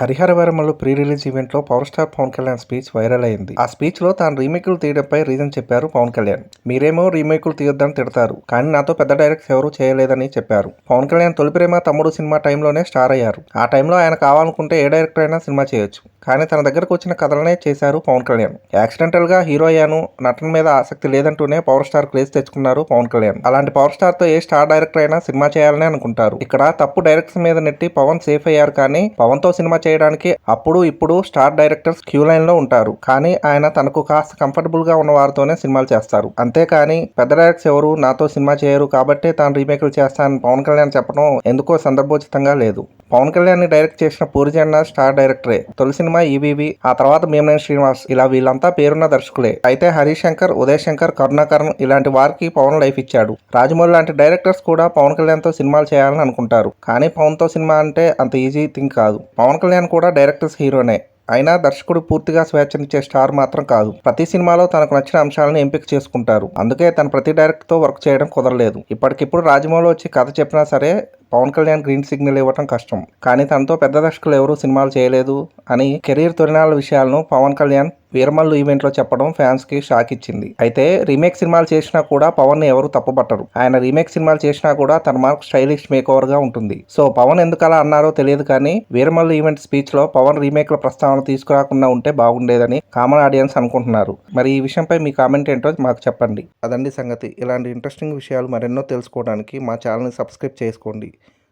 హరిహరవరములు pre release ఈవెంట్లో power star Pawan Kalyan speech viral అయింది. ఆ స్పీచ్లో తాను రీమేకులు తీయడంపై రీజన్ చెప్పారు పవన్ కళ్యాణ్. మీరేమో రీమేకులు తీయొద్దని తిడతారు కానీ నాతో పెద్ద డైరెక్ట్స్ ఎవరూ చేయలేదని చెప్పారు. పవన్ కళ్యాణ్ తొలి ప్రేమ తమ్ముడు సినిమా టైంలోనే స్టార్ అయ్యారు. ఆ టైంలో ఆయన కావాలనుకుంటే ఏ డైరెక్టర్ అయినా సినిమా చేయొచ్చు కానీ తన దగ్గరకు వచ్చిన కథలనే చేశారు పవన్ కళ్యాణ్. యాక్సిడెంటల్గా హీరో అయ్యాను నటన మీద ఆసక్తి లేదంటూనే పవర్ స్టార్ క్రేజ్ తెచ్చుకున్నారు పవన్ కళ్యాణ్. అలాంటి పవర్ స్టార్తో ఏ స్టార్ డైరెక్టర్ అయినా సినిమా చేయాలని అనుకుంటారు. ఇక్కడ తప్పు డైరెక్టర్స్ మీద నెట్టి పవన్ సేఫ్ అయ్యారు కానీ పవన్తో సినిమా చేయడానికి అప్పుడు ఇప్పుడు స్టార్ డైరెక్టర్స్ క్యూ లైన్లో ఉంటారు. కానీ ఆయన తనకు కాస్త కంఫర్టబుల్గా ఉన్న వారితోనే సినిమాలు చేస్తారు. అంతేకాని పెద్ద డైరెక్టర్స్ ఎవరు నాతో సినిమా చేయరు కాబట్టి తాను రీమేక్లు చేస్తానని పవన్ కళ్యాణ్ చెప్పడం ఎందుకో సందర్భోచితంగా లేదు. పవన్ కళ్యాణ్ డైరెక్ట్ చేసిన పూరి జగన్నాథ్ స్టార్ డైరెక్టరే. తొలి సినిమా ఈవీవి ఆ తర్వాత భీమనేని శ్రీనివాస్. ఇలా వీళ్ళంతా పేరున్న దర్శకులే. అయితే హరీష్ శంకర్ ఉదయ్ శంకర్ కరుణాకరణ్ ఇలాంటి వారికి పవన్ లైఫ్ ఇచ్చాడు. రాజమౌళి లాంటి డైరెక్టర్స్ కూడా పవన్ కళ్యాణ్తో సినిమాలు చేయాలని అనుకుంటారు. కానీ పవన్తో సినిమా అంటే అంత ఈజీ థింగ్ కాదు. పవన్ కళ్యాణ్ కూడా డైరెక్టర్స్ హీరోనే. అయినా దర్శకుడు పూర్తిగా స్వేచ్ఛనిచ్చే స్టార్ మాత్రం కాదు. ప్రతి సినిమాలో తనకు నచ్చిన అంశాలను ఎంపిక చేసుకుంటారు. అందుకే తన ప్రతి డైరెక్టర్తో వర్క్ చేయడం కుదరలేదు. ఇప్పటికిప్పుడు రాజమౌళి వచ్చి కథ చెప్పినా సరే పవన్ కళ్యాణ్ గ్రీన్ సిగ్నల్ ఇవ్వడం కష్టం. కానీ తనతో పెద్ద దర్శకులు ఎవరూ సినిమాలు చేయలేదు అని కెరీర్ తొలినాళ్ళ విషయాలను పవన్ కళ్యాణ్ వీరమల్లు ఈవెంట్లో చెప్పడం ఫ్యాన్స్కి షాక్ ఇచ్చింది. అయితే రీమేక్ సినిమాలు చేసినా కూడా పవన్ని ఎవరు తప్పుపట్టరు. ఆయన రీమేక్ సినిమాలు చేసినా కూడా తన మార్క్ స్టైలిష్ మేక్ ఓవర్గా ఉంటుంది. సో పవన్ ఎందుకు అలా అన్నారో తెలియదు కానీ వీరమల్లు ఈవెంట్ స్పీచ్లో పవన్ రీమేక్ల ప్రస్తావన తీసుకురాకుండా ఉంటే బాగుండేదని కామన్ ఆడియన్స్ అనుకుంటున్నారు. మరి ఈ విషయంపై మీ కామెంట్ ఏంటో మాకు చెప్పండి. అదండి సంగతి. ఇలాంటి ఇంట్రెస్టింగ్ విషయాలు మరెన్నో తెలుసుకోవడానికి మా ఛానల్ని సబ్స్క్రైబ్ చేసుకోండి.